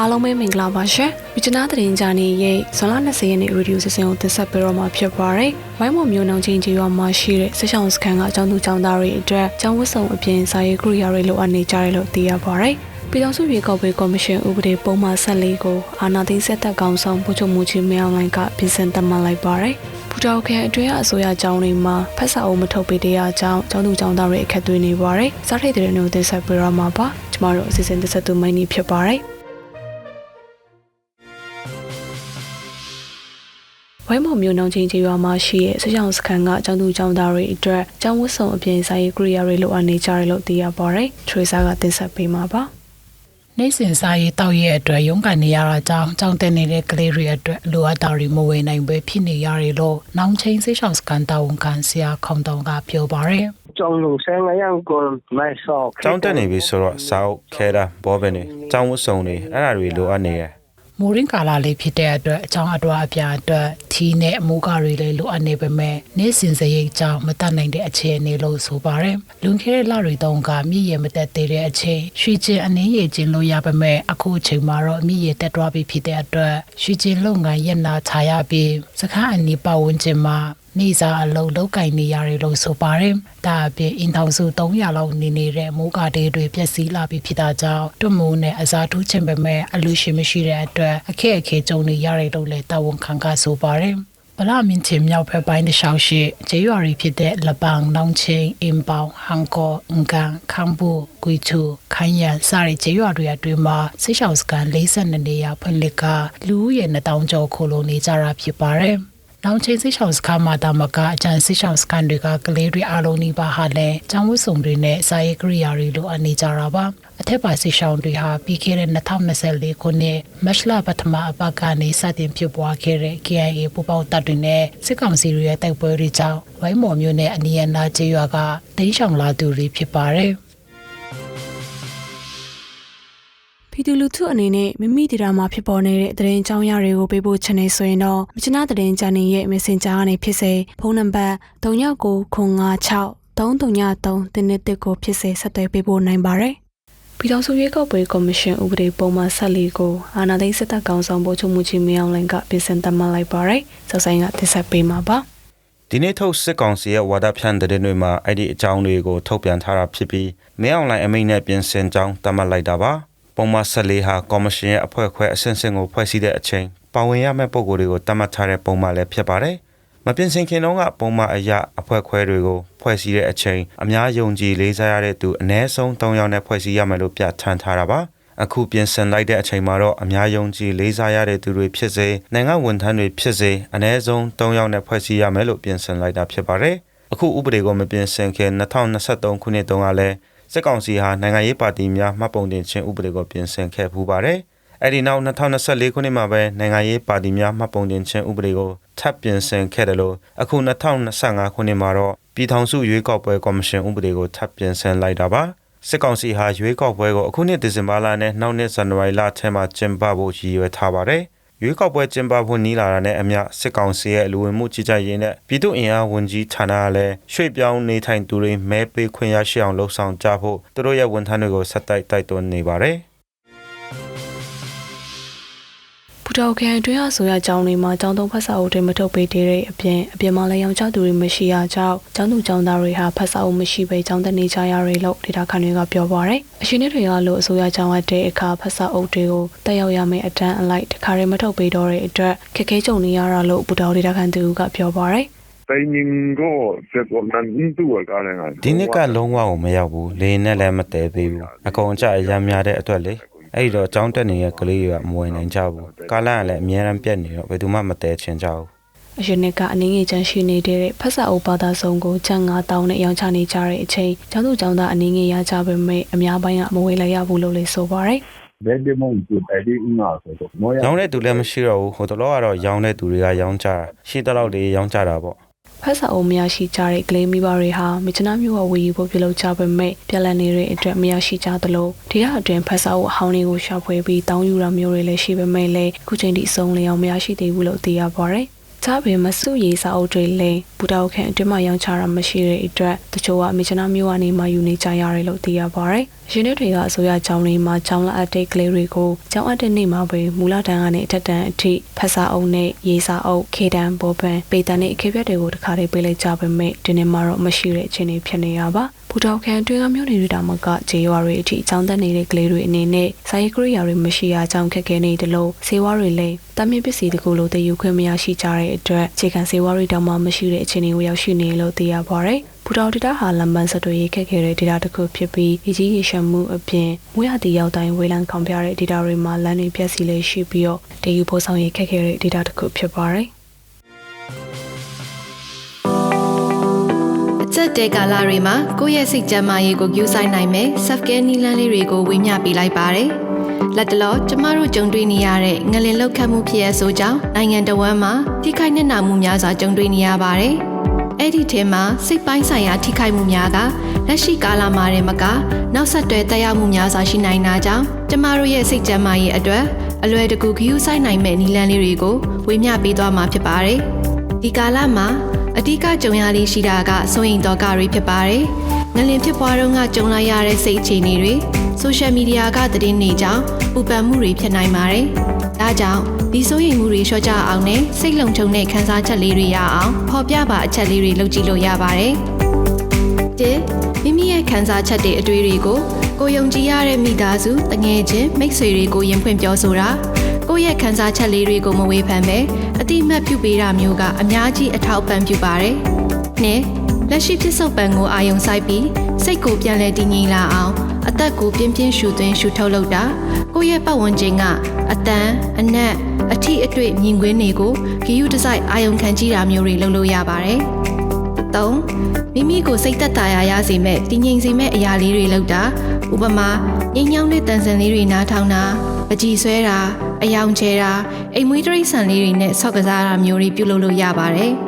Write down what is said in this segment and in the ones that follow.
အားလုံးပဲမင်္ဂလာပါရှင်။မြချနာသတင်းကြနေရဲ့ဇွန်လ20ရက်နေ့ရေဒီယိုစီစဉ်ကိုတင်ဆက်ပေးတော့မှာဖြစ်ပါတယ်။ဝိုင်းမော်မျိုးနှောင်ချင်းကြီးရွာမှာရှိတဲ့ဆက်ဆောင်စခန်းကအကြောင်းသူကျောင်းသားတွေအတွက်ကျောင်းဝတ်စုံအပြင်စာရေးကရိယာတွေလိုအပ်နေကြတယ်လို့သိရပါတယ်။ပြည်ထောင်စုရေကောက်ပွဲကော်မရှင်ဥပဒေပုံမှန်14ကိုအာဏာသိမ်းဆက်သက်ကောင်ဆောင်ပို့ချုပ်မှုချင်းမြောင်လိုင်းကပြင်ဆင်သတ်မှတ်လိုက်ပါတယ်။ပူတောက်ခရိုင်အတွင်းအစိုးရကျောင်းတွေမှာဖက်စာအုပ်မထုတ်ပေးတဲ့အကြောင်းကျောင်းသူကျောင်းသားတွေအခက်တွေ့နေပါတယ်။စားထိတ်တဲ့တွေကိုတင်ဆက်ပေးတော့မှာပါ။ကျမတို့အစီအစဉ်တင်ဆက်သူမိုင်းနေဖြစ်ပါတယ်။ ဝိုင်းမော်မျိုးနှောင်ချင်းကျေးရွာမှာရှိတဲ့ဆက်ဆောင်စခန်းကအကျောင်းသူကျောင်းသားတွေအတွက်ကျောင်းဝတ်စုံအပြင်စာရေးကရိယာတွေလိုအပ်နေကြတယ်လို့သိရပါတယ်။ထရေဆာကတင်ဆက်ပေးမှာပါ။နေ့စဉ်စာရေးတောက်ရဲ့အတွက်ရုန်းကန်နေရတာကြောင့်ကြောင်းတက်နေတဲ့ကလေးတွေအတွက်လိုအပ်တာတွေမဝေနိုင်ပဲဖြစ်နေရတယ်လို့နောင်ချင်းစိတ်ဆောင်စကန်တာဝန်ခံဆရာခေါန်တောင်ကပြောပါရယ်ကျောင်းလုံးဆန်းငရံကိုမိုက်ဆော့ကျောင်းတက်နေပြီဆိုတော့စာအုပ်ခဲတာဘောပင်တွေကျောင်းဝတ်စုံတွေအဲ့ဒါတွေလိုအပ်နေတယ် မိုးရင်းကာလာလေးဖြစ်တဲ့အတွက်အချောင်းအတွားအပြာအတွက်ထီးနဲ့အမိုးကားတွေလည်းလိုအပ်နေပေမဲ့နေ့စဉ်စရိတ်ကြောင့်မတတ်နိုင်တဲ့အခြေအနေလို့ဆိုပါရယ်လွန်ခဲ့တဲ့လတွေတုန်းကမြည်ရမတက်သေးတဲ့အချိန်ရွှေကျင်အနည်းရည်ကျင်လို့ရပေမဲ့အခုအချိန်မှာတော့မြည်ရတက်သွားပြီဖြစ်တဲ့အတွက်ရွှေကျင်လုပ်ငန်းရက်နာချရပြီးစခန်းအနီးပတ်ဝန်းကျင်မှာ နေစာအလုံးလောက်ကင်နေရတယ်လို့ဆိုပါတယ်။ဒါအပြင်အင်ထောင်စု300လောက်နေနေတဲ့မိုးကာတေးတွေပြည့်စည်လာပြီဖြစ်တာကြောင့်တွတ်မိုးနဲ့အစားထိုးခြင်းပဲမဲ့အလူရှင်မရှိတဲ့အတွက်အခက်အခဲကြုံနေရတယ်လို့လည်းတာဝန်ခံကဆိုပါတယ်။ဗလာမင်းချင်းမြောက်ဖက်ပိုင်းတစ်လျှောက်ရှိဂျေရွာရီဖြစ်တဲ့လပန်းနောင်ချင်းအင်ပေါဟန်ကောအင်ကန်ခမ်ဘူကွီချူခိုင်ယန်စတဲ့ဂျေရွာတွေအတွင်းမှာဆိတ်ရှောင်းစကန်42နေရာဖွင့်လှစ်ကလူဦးရေ2000ကျော်ခိုလုံနေကြတာဖြစ်ပါတယ်။ နောင်ချင်းစိတ်ဆောင်စခန်းမှာတာမကအကြံစိတ်ဆောင်စခန်းတွေကကလေးတွေအားလုံးနီးပါးဟာလည်းကျောင်းဝတ်စုံတွေနဲ့စာရေးကရိယာတွေလိုအပ်နေကြတာပါအထက်ပါစိတ်ဆောင်တွေဟာပြီးခဲ့တဲ့2024ခုနှစ်မတ်လပထမအပတ်ကနေစတင်ဖြစ်ပွားခဲ့တဲ့ KIA ပူပေါင်းတပ်တွေနဲ့စစ်ကောင်စီတွေရဲ့တိုက်ပွဲတွေကြောင့်ဝိုင်းမော်မျိုးနဲ့အနီးအနားကျေးရွာကတိမ်းရှောင်လာသူတွေဖြစ်ပါတယ် ပြည်သူလူထုအနေနဲ့မိမိဒေတာမှာဖြစ်ပေါ်နေတဲ့သတင်းကြောင်းရတွေကိုပေးပို့ချင်နေဆိုရင်တော့မြချနာသတင်းချန်နယ်ရဲ့ Messenger ကနေဖြစ်စေဖုန်းနံပါတ်3996 333တင်းတစ်ကိုဖြစ်စေဆက်သွယ်ပေးပို့နိုင်ပါတယ်။ပြည်ထောင်စုရွေးကောက်ပွဲကော်မရှင်ဥပဒေပုံမှန်14ကိုအာဏာသိမ်းစစ်တပ်ကောင်ဆောင်ပို့ချုပ်မှုချင်းမြောင်လိုင်ကပြင်ဆင်သတ်မှတ်လိုက်ပါတယ်။စောဆိုင်ကတင်ဆက်ပေးမှာပါ။ဒီနေ့ထုတ်စစ်ကောင်စီရဲ့ဝါဒဖြန့်တဲ့တွေမှာအဲ့ဒီအကြောင်းတွေကိုထုတ်ပြန်ထားတာဖြစ်ပြီးမင်းအောင်လိုင်းအမိန့်နဲ့ပြင်ဆင်ကြောင်းသတ်မှတ်လိုက်တာပါ ပုံမှန်14ဟာကော်မရှင်ရဲ့အဖွဲ့ခွဲအဆင့်ဆင့်ကိုဖွဲ့စည်းတဲ့အချိန်ပါဝင်ရမယ့်ပုံကိုယ်တွေကိုသတ်မှတ်ထားတဲ့ပုံမှန်လည်းဖြစ်ပါတယ်မပြင်ဆင်ခင်တုန်းကပုံမှန်အရာအဖွဲ့ခွဲတွေကိုဖွဲ့စည်းတဲ့အချိန်အများယုံကြည်လေးစားရတဲ့သူအ ਨੇ ဆုံး3ယောက်နဲ့ဖွဲ့စည်းရမယ်လို့ပြဋ္ဌာန်းထားတာပါအခုပြင်ဆင်လိုက်တဲ့အချိန်မှာတော့အများယုံကြည်လေးစားရတဲ့သူတွေဖြစ်စေနိုင်ငံဝန်ထမ်းတွေဖြစ်စေအ ਨੇ ဆုံး3ယောက်နဲ့ဖွဲ့စည်းရမယ်လို့ပြင်ဆင်လိုက်တာဖြစ်ပါတယ်အခုဥပဒေကိုမပြင်ဆင်ခင်2023ခုနှစ်တုန်းကလည်း စစ်ကောင်စီဟာနိုင်ငံရေးပါတီများမှတ်ပုံတင်ခြင်းဥပဒေကိုပြင်ဆင်ခဲ့ပူပါတယ်အဲ့ဒီနောက်2024ခုနှစ်မှာပဲနိုင်ငံရေးပါတီများမှတ်ပုံတင်ခြင်းဥပဒေကိုထပ်ပြင်ဆင်ခဲ့တယ်လို့အခု2025ခုနှစ်မှာတော့ပြည်ထောင်စုရွေးကောက်ပွဲကော်မရှင်ဥပဒေကိုထပ်ပြင်ဆင်လိုက်တာပါစစ်ကောင်စီဟာရွေးကောက်ပွဲကိုအခုနှစ်ဒီဇင်ဘာလနဲ့နောက်နှစ်ဇန်နဝါရီလထဲမှာကျင်းပဖို့ရည်ရွယ်ထားပါတယ် ရွေးကောက်ပွဲကျင်းပဖို့နီးလာတာနဲ့အမျှစစ်ကောင်စီရဲ့လူဝင်မှုကြီးကြပ်ရေးနဲ့ပြည်သူ့အင်အားဝန်ကြီးဌာနကလည်းရွှေ့ပြောင်းနေထိုင်သူတွေမဲပေးခွင့်ရရှိအောင်လှုံ့ဆော်ကြဖို့သူတို့ရဲ့ဝန်ထမ်းတွေကိုဆက်တိုက်တိုက်တွန်းနေပါတယ် တောက်ခရိုင်အတွင်းအဆိုရကျောင်းတွေမှာကျောင်းသုံးဖက်စာအုပ်တွေမထုတ်ပေးသေးတဲ့အပြင်အပြင်မှာလည်းရောင်ချသူတွေမရှိရကြောင်းကျောင်းသူကျောင်းသားတွေဟာဖက်စာအုပ်မရှိဘဲကျောင်းတက်နေကြရတယ်လို့ဒေတာခန်တွေကပြောပါရယ်အရှင်တွေကလို့အဆိုရကျောင်းအပ်တဲ့အခါဖက်စာအုပ်တွေကိုတက်ရောက်ရမယ့်အတန်းအလိုက်တခါတည်းမထုတ်ပေးတော့တဲ့အတွက်ခက်ခဲကြုံနေရတာလို့ပူတောက်ဒေတာခန်သူကပြောပါရယ် timing ko set ko nan tu ka le nga ဒီနှစ်ကလုံးဝကိုမရောက်ဘူးလေနဲ့လည်းမတည်သေးဘူးအကုန်အကျအရမ်းများတဲ့အတွက်လေ အဲ့ဒီတော့အကြောင်းတက်နေတဲ့ကလေးတွေကမဝင်နိုင်ကြဘူးကာလကလည်းအများရန်ပြက်နေတော့ဘယ်သူမှမတည်ချင်ကြဘူးအရင်နှစ်ကအနည်းငယ်ချမ်းရှိနေတဲ့ဖက်စာအုပ်ဘာသာစုံကိုချန်9000နဲ့ရောင်းချနေကြတဲ့အချိန်ကျောင်းသူကျောင်းသားအနည်းငယ်ရကြပေမဲ့အများပိုင်းကမဝေလိုက်ရဘူးလို့လည်းဆိုပါရယ် be de mo tu be de una so to mo ya ရောင်းတဲ့သူလည်းမရှိတော့ဘူးဟိုတော့ကတော့ရောင်းတဲ့သူတွေကရောင်းကြတာရှိတော့လေးရောင်းကြတာပေါ့ ဖက်စာအုပ်မရရှိကြတဲ့ကလေးမိဘတွေဟာမြချနာမျိုးဝဝေယူဖို့ပြုလုပ်ကြပေမဲ့ပြက်လက်နေတဲ့အတွက်မရရှိကြသလိုဒေသအတွင်းဖက်စာအုပ်အဟောင်းတွေကိုရှာဖွေပြီးတောင်းယူတာမျိုးတွေလည်းရှိပေမဲ့လည်းအခုချိန်ထိအဆုံးလျောင်မရရှိသေးဘူးလို့သိရပါတယ်။ ဒါပေမဲ့စုရေးစာအုပ်တွေလည်းဘူတောက်ခန့်အတွင်းမှာရောင်းချတာမရှိတဲ့အတွက်တချို့ကမြချနာမျိုးကနေမှယူနေကြရတယ်လို့သိရပါတယ်။ရင်းနှီးတွေကအစိုးရကျောင်းတွေမှာကျောင်းလာအပ်တဲ့ကလေးတွေကိုကျောင်းအပ်တဲ့နေ့မှာပဲမူလတန်းကနေအထက်တန်းအထိဖတ်စာအုပ်နဲ့ရေးစာအုပ်ခေတံဘောပန်ပေတံနဲ့အခေပြတ်တွေကိုတခါတည်းပေးလိုက်ကြပေမဲ့ဒီနေ့မှာတော့မရှိတဲ့အခြေအနေဖြစ်နေရပါဘူတောက်ခန်တွင်းကမျိုးတွေတာမကဂျေရွာတွေအထိအကြောင်းသက်နေတဲ့ကလေးတွေအနေနဲ့စာရေးကရိယာတွေမရှိရအကြောင်းခက်ခဲနေတယ်လို့စေဝါတွေလည်းတမင်ပစ္စည်းတကူလိုတည်ယူခွင့်မရရှိကြတဲ့အတွက်ခြေခံစေဝါတွေတောင်မှမရှိတဲ့အခြေအနေကိုရောက်ရှိနေလို့သိရပါတယ်။ဘူတော်ဒေတာဟာလမ်ပန်စတွေရေးခက်ခဲတဲ့ဒေတာတစ်ခုဖြစ်ပြီးအကြီးရေရှမ်းမှုအပြင်မွေးရတီရောက်တိုင်းဝေးလံခေါင်ပြတဲ့ဒေတာတွေမှာလမ်းတွေပြက်စီလေးရှိပြီးတော့တည်ယူဖို့ဆောင်ရေးခက်ခဲတဲ့ဒေတာတစ်ခုဖြစ်ပါတယ်။အချက်တဲကာလတွေမှာကိုယ့်ရဲ့စိတ်ကြမ်းမာရေးကိုယူဆိုင်နိုင်မယ် self care နည်းလမ်းလေးတွေကိုဝေမျှပေးလိုက်ပါတယ်။ လက်တလောကျမတို့ကြုံတွေ့နေရတဲ့ငလင်လောက်ခတ်မှုဖြစ်ရဆိုကြောင်းနိုင်ငံတော်ဝန်မှာထိခိုက်နှက်နာမှုများစွာကြုံတွေ့နေရပါတယ်။အဲ့ဒီထဲမှာစိတ်ပိုင်းဆိုင်ရာထိခိုက်မှုများကလက်ရှိကာလမှာတည်းမကနောက်ဆက်တွဲတက်ရောက်မှုများစွာရှိနိုင်တာကြောင့်ကျမတို့ရဲ့စိတ်ကြမ်းမာရေးအတွက်အလွယ်တကူဂရုစိုက်နိုင်မဲ့နည်းလမ်းလေးတွေကိုဝေမျှပေးသွားမှာဖြစ်ပါတယ်။ဒီကာလမှာအဓိကကြုံရလေးရှိတာကစိုးရင်တော့ကတွေဖြစ်ပါတယ်။ငလင်ဖြစ်ပွားတော့ကကြုံလိုက်ရတဲ့စိတ်အခြေအနေတွေ ဆိုရှယ်မီဒီယာကသတင်းတွေကြောင့်ပူပန်မှုတွေဖြစ်နိုင်ပါတယ်။ဒါကြောင့်ဒီစိုးရိမ်မှုတွေလျှော့ချအောင်နဲ့စိတ်လုံခြုံတဲ့ခံစားချက်လေးတွေရအောင်ဖော်ပြပါအချက်လေးတွေလုပ်ကြည့်လို့ရပါတယ်။တစ်မိမိရဲ့ခံစားချက်တွေအတွေ့တွေကိုကိုယုံကြည်ရတဲ့မိသားစုတငယ်ချင်းမိတ်ဆွေတွေကိုရင်ဖွင့်ပြောဆိုတာကိုယ့်ရဲ့ခံစားချက်လေးတွေကိုမဝေဖန်ပဲအတိအမှတ်ပြုပေးတာမျိုးကအများကြီးအထောက်ပံ့ပြုပါတယ်။နှစ်လက်ရှိဖြစ်စုပ်ပံကိုအာယုံဆိုင်ပြီးစိတ်ကိုပြန်လဲတည်ငြိမ်လာအောင် အသက်ကိုပြင်းပြင်းရှူသွင်းရှူထုတ်လုပ်တာကိုယ့်ရဲ့ပတ်ဝန်းကျင်ကအတန်အနက်အထီအတွေ့မြင်ကွင်းတွေကိုဂီယူဒီဇိုင်းအာယုံခံကြည့်တာမျိုးတွေလုပ်လို့ရပါတယ်။၃မိမိကိုစိတ်သက်သာရာရစေမဲ့တည်ငြိမ်စေမဲ့အရာလေးတွေလုပ်တာဥပမာငြိမ်ညောင်းတဲ့တန်စင်လေးတွေနားထောင်တာပကြည်ဆွဲတာအယောင်ချဲတာအိမ်မွေးတရိတ်ဆန်လေးတွေနဲ့ဆော့ကစားတာမျိုးတွေပြုလုပ်လို့ရပါတယ်။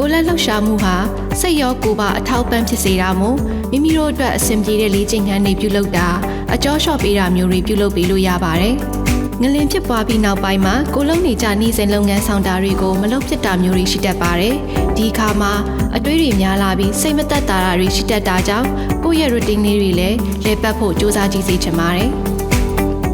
ကိုယ်လက်လှုပ်ရှားမှုဟာစိတ်ရောကိုယ်ပါအထောက်ပံ့ဖြစ်စေတာမို့မိမိတို့အတွက်အဆင်ပြေတဲ့လေ့ကျင့်ခန်းတွေပြုလုပ်တာအကျော်လျှော့ပေးတာမျိုးတွေပြုလုပ်ပေးလို့ရပါတယ်။ငလင်ဖြစ်ပွားပြီးနောက်ပိုင်းမှာကိုလုံးနေကြနေစဉ်လုပ်ငန်းဆောင်တာတွေကိုမလုပ်ဖြစ်တာမျိုးတွေရှိတတ်ပါတယ်။ဒီအခါမှာအတွေးတွေများလာပြီးစိတ်မသက်သာတာတွေရှိတတ်တာကြောင့်ကိုယ့်ရဲ့ routine လေးတွေလည်းလဲပတ်ဖို့စူးစမ်းကြည့်စေချင်ပါတယ်။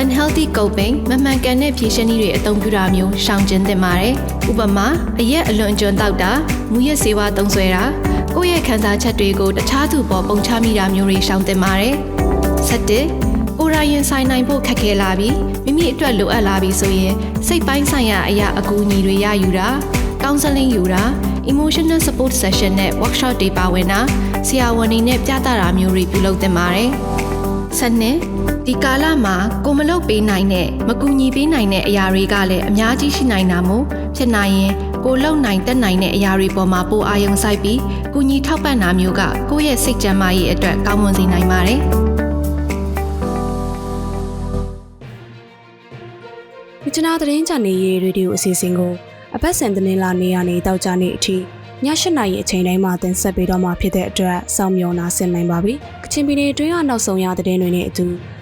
unhealthy coping မမှန်ကန်တဲ့ဖြေရှင်းနည်းတွေအသုံးပြုတာမျိုးရှောင်ကျဉ်သင့်ပါတယ်။ဥပမာအရက်အလွန်ကျွံတောက်တာမူရက်ဆေးဝါးသုံးစွဲတာကိုယ့်ရဲ့ခံစားချက်တွေကိုတခြားသူပေါ်ပုံချမိတာမျိုးတွေရှောင်သင့်ပါတယ်။ဆက်တစ်ကိုယ်တိုင်ရင်ဆိုင်နိုင်ဖို့ခက်ခဲလာပြီးမိမိအတွက်လိုအပ်လာပြီးဆိုရင်စိတ်ပိုင်းဆိုင်ရာအရာအကူအညီတွေရယူတာ counseling ယူတာ emotional support session နဲ့ workshop တွေပါဝင်တာဆရာဝန်တွေနဲ့ပြသတာမျိုးတွေပြုလုပ်သင့်ပါတယ်။ဆက်နှစ် ဒီကာလမှာကိုမလုပ်ပေးနိုင်တဲ့မကူညီပေးနိုင်တဲ့အရာတွေကလည်းအများကြီးရှိနိုင်တာမို့ဖြစ်နိုင်ရင်ကိုလုံနိုင်တက်နိုင်တဲ့အရာတွေပေါ်မှာပိုအာရုံစိုက်ပြီးကူညီထောက်ပံ့တာမျိုးကကိုယ့်ရဲ့စိတ်ကျန်းမာရေးအတွက်ကောင်းမွန်စေနိုင်ပါတယ်။မြချနာသတင်းချန်နယ်ရေးရေဒီယိုအစီအစဉ်ကိုအပတ်စဉ်သတင်းလာနေရနေတောက်ကြနေအထိည၈နာရီအချိန်တိုင်းမှာတင်ဆက်ပေးတော့မှာဖြစ်တဲ့အတွက်စောင့်မျှော်နာဆင်နိုင်ပါပြီ။ကချင်ပြည်နယ်တွင်းကနောက်ဆုံးရသတင်းတွေနဲ့အတူ